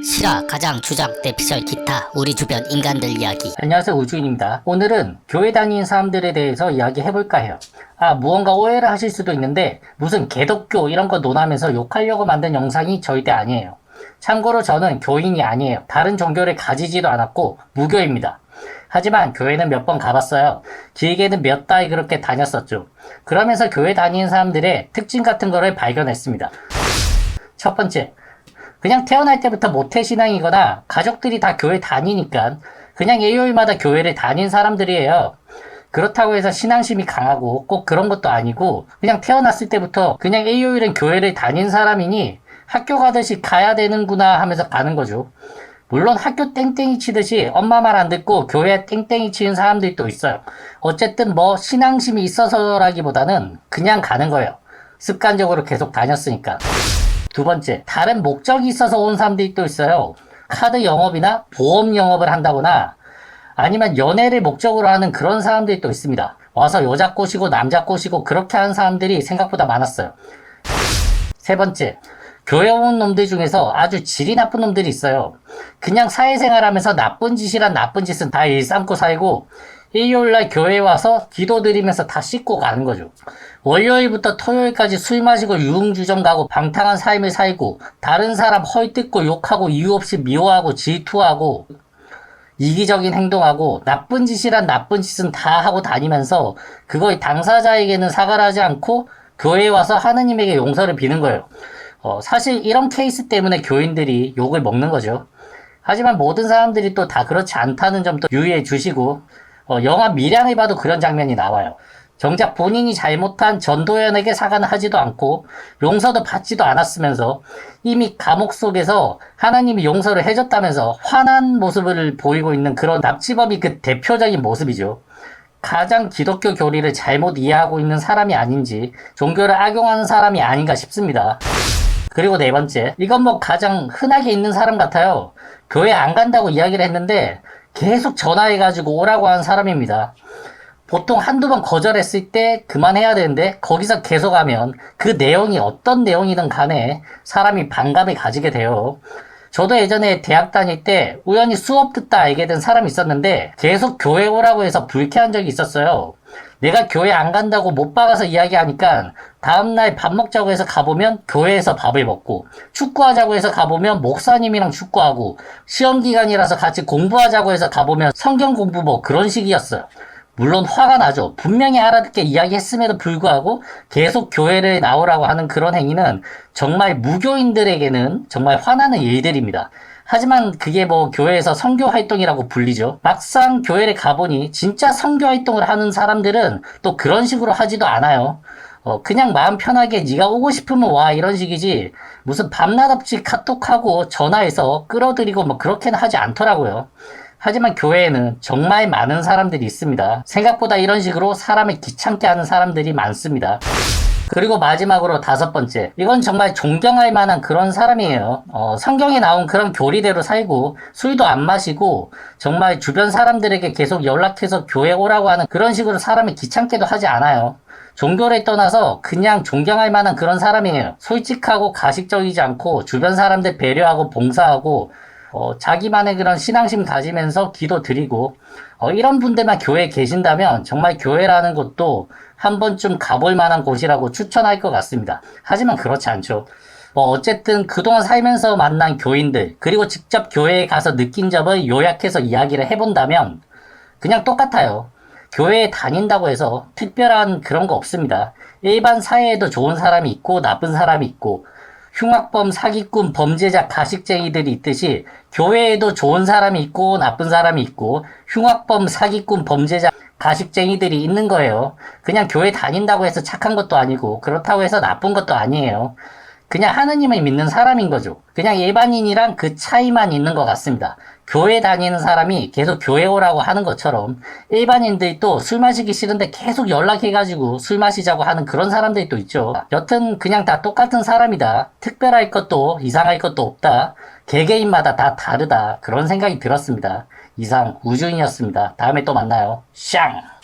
실화, 가장, 주장, 대피설, 기타, 우리 주변 인간들 이야기. 안녕하세요 우주인입니다. 오늘은 교회 다니는 사람들에 대해서 이야기해볼까 해요. 아 무언가 오해를 하실 수도 있는데 무슨 개독교 이런 거 논하면서 욕하려고 만든 영상이 절대 아니에요. 참고로 저는 교인이 아니에요. 다른 종교를 가지지도 않았고 무교입니다. 하지만 교회는 몇 번 가봤어요. 길게는 몇 달 그렇게 다녔었죠. 그러면서 교회 다니는 사람들의 특징 같은 거를 발견했습니다. 첫 번째, 그냥 태어날 때부터 모태신앙이거나 가족들이 다 교회 다니니까 그냥 일요일마다 교회를 다닌 사람들이에요. 그렇다고 해서 신앙심이 강하고 꼭 그런 것도 아니고 그냥 태어났을 때부터 그냥 일요일은 교회를 다닌 사람이니 학교 가듯이 가야 되는구나 하면서 가는 거죠. 물론 학교 땡땡이 치듯이 엄마 말 안 듣고 교회 땡땡이 치는 사람들도 있어요. 어쨌든 뭐 신앙심이 있어서라기보다는 그냥 가는 거예요. 습관적으로 계속 다녔으니까. 두 번째, 다른 목적이 있어서 온 사람들이 또 있어요. 카드 영업이나 보험 영업을 한다거나 아니면 연애를 목적으로 하는 그런 사람들이 또 있습니다. 와서 여자 꼬시고 남자 꼬시고 그렇게 하는 사람들이 생각보다 많았어요. 세 번째, 교회 온 놈들 중에서 아주 질이 나쁜 놈들이 있어요. 그냥 사회생활 하면서 나쁜 짓이란 나쁜 짓은 다 일삼고 살고, 일요일날 교회에 와서 기도 드리면서 다 씻고 가는 거죠. 월요일부터 토요일까지 술 마시고 유흥주점 가고 방탕한 삶을 살고, 다른 사람 헐뜯고 욕하고 이유 없이 미워하고 질투하고, 이기적인 행동하고 나쁜 짓이란 나쁜 짓은 다 하고 다니면서 그거의 당사자에게는 사과를 하지 않고 교회에 와서 하느님에게 용서를 비는 거예요. 어, 사실 이런 케이스 때문에 교인들이 욕을 먹는 거죠. 하지만 모든 사람들이 또 다 그렇지 않다는 점도 유의해 주시고 어, 영화 미량을 봐도 그런 장면이 나와요. 정작 본인이 잘못한 전도연에게 사과는 하지도 않고 용서도 받지도 않았으면서 이미 감옥 속에서 하나님이 용서를 해줬다면서 화난 모습을 보이고 있는 그런 납치범이 그 대표적인 모습이죠. 가장 기독교 교리를 잘못 이해하고 있는 사람이 아닌지 종교를 악용하는 사람이 아닌가 싶습니다. 그리고 네 번째, 이건 뭐 가장 흔하게 있는 사람 같아요. 교회 안 간다고 이야기를 했는데 계속 전화해가지고 오라고 하는 사람입니다. 보통 한두 번 거절했을 때 그만해야 되는데 거기서 계속 하면 그 내용이 어떤 내용이든 간에 사람이 반감을 가지게 돼요. 저도 예전에 대학 다닐 때 우연히 수업 듣다 알게 된 사람이 있었는데 계속 교회 오라고 해서 불쾌한 적이 있었어요. 내가 교회 안 간다고 못 박아서 이야기하니까 다음날 밥 먹자고 해서 가보면 교회에서 밥을 먹고 축구하자고 해서 가보면 목사님이랑 축구하고 시험 기간이라서 같이 공부하자고 해서 가보면 성경 공부 뭐 그런 식이었어요. 물론 화가 나죠. 분명히 알아듣게 이야기했음에도 불구하고 계속 교회를 나오라고 하는 그런 행위는 정말 무교인들에게는 정말 화나는 일들입니다. 하지만 그게 뭐 교회에서 선교 활동이라고 불리죠. 막상 교회를 가보니 진짜 선교 활동을 하는 사람들은 또 그런 식으로 하지도 않아요. 어, 그냥 마음 편하게 네가 오고 싶으면 와 이런 식이지 무슨 밤낮 없이 카톡하고 전화해서 끌어들이고 뭐 그렇게는 하지 않더라고요. 하지만 교회에는 정말 많은 사람들이 있습니다. 생각보다 이런 식으로 사람을 귀찮게 하는 사람들이 많습니다. 그리고 마지막으로 다섯 번째. 이건 정말 존경할 만한 그런 사람이에요. 어, 성경에 나온 그런 교리대로 살고 술도 안 마시고 정말 주변 사람들에게 계속 연락해서 교회 오라고 하는 그런 식으로 사람을 귀찮게도 하지 않아요. 종교를 떠나서 그냥 존경할 만한 그런 사람이에요. 솔직하고 가식적이지 않고 주변 사람들 배려하고 봉사하고 어, 자기만의 그런 신앙심 가지면서 기도 드리고 어, 이런 분들만 교회에 계신다면 정말 교회라는 곳도 한 번쯤 가볼 만한 곳이라고 추천할 것 같습니다. 하지만 그렇지 않죠. 뭐 어쨌든 그동안 살면서 만난 교인들 그리고 직접 교회에 가서 느낀 점을 요약해서 이야기를 해본다면 그냥 똑같아요. 교회에 다닌다고 해서 특별한 그런 거 없습니다. 일반 사회에도 좋은 사람이 있고 나쁜 사람이 있고 흉악범, 사기꾼, 범죄자, 가식쟁이들이 있듯이 교회에도 좋은 사람이 있고 나쁜 사람이 있고 흉악범, 사기꾼, 범죄자, 가식쟁이들이 있는 거예요. 그냥 교회 다닌다고 해서 착한 것도 아니고 그렇다고 해서 나쁜 것도 아니에요. 그냥 하느님을 믿는 사람인 거죠. 그냥 일반인이랑 그 차이만 있는 것 같습니다. 교회 다니는 사람이 계속 교회 오라고 하는 것처럼 일반인들이 또 술 마시기 싫은데 계속 연락해가지고 술 마시자고 하는 그런 사람들이 또 있죠. 여튼 그냥 다 똑같은 사람이다. 특별할 것도 이상할 것도 없다. 개개인마다 다 다르다. 그런 생각이 들었습니다. 이상 우주인이었습니다. 다음에 또 만나요. 샹!